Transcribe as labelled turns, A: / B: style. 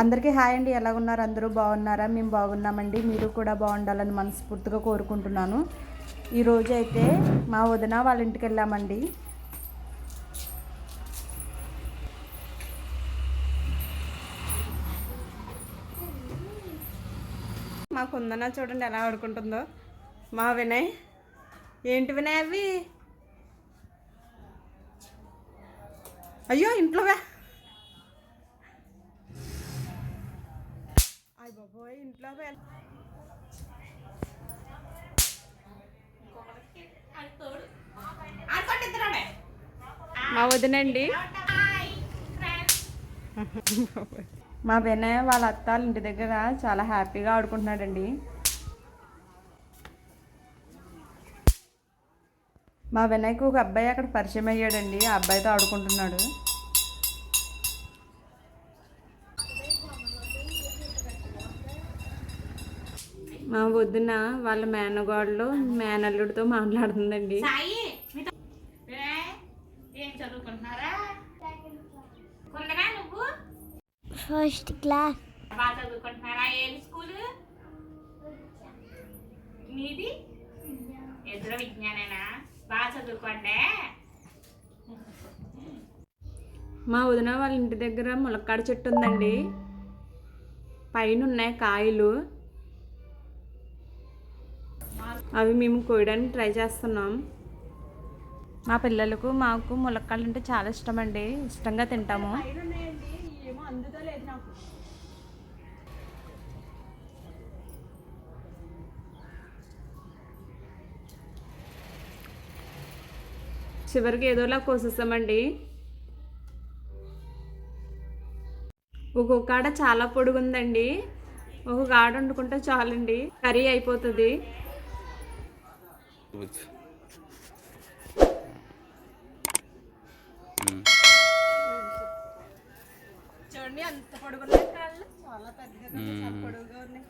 A: అందరికీ హాయ్ అండి. ఎలా ఉన్నారు? అందరూ బాగున్నారా? మేము బాగున్నామండి. మీరు కూడా బాగుండాలని మనస్ఫూర్తిగా కోరుకుంటున్నాను. ఈరోజు అయితే మా వదిన వాళ్ళ ఇంటికి వెళ్ళామండి. మా కుందన చూడండి ఎలా ఆడుకుంటుందో. మా వినయ్ ఏంటి వినయ్ అవి? అయ్యో ఇంట్లో వే అయ్య బాబోయ్ ఇంట్లో మా వదినండి. మా వినయ్ వాళ్ళ అత్తాల ఇంటి దగ్గర చాలా హ్యాపీగా ఆడుకుంటున్నాడండి. మా వినయ్కి ఒక అబ్బాయి అక్కడ పరిచయం అయ్యాడండి ఆ అబ్బాయితో ఆడుకుంటున్నాడు. మా వదిన వాళ్ళ మేనగోడలో మేనల్లుడితో మాట్లాడుతుందండి.
B: ఫస్ట్ క్లాస్
C: బాగా చదువుకుంటున్నారా? ఏం స్కూల్? నీది? ఇద్దరు విజ్ఞానేనా? బాగా చదువుకోండి.
A: మా వదిన వాళ్ళ ఇంటి దగ్గర ములక్కాడ చెట్టు ఉందండి. పైన ఉన్నాయి కాయలు. అవి మేము కోయడానికి ట్రై చేస్తున్నాం. మా పిల్లలకు మాకు ములక్కాడలు అంటే చాలా ఇష్టం అండి ఇష్టంగా తింటాము. చివరికి ఏదోలా కోసేస్తామండి ఒక్కొక్క ఆడ చాలా పొడుగుందండి. ఒక్కొక్క ఆడ వండుకుంటే చాలండి. కర్రీ అయిపోతుంది. చూడండి అంత పొడుగున్నాయి కాళ్ళు. చాలా పెద్దగా చాలా పొడుగుగా ఉన్నాయి.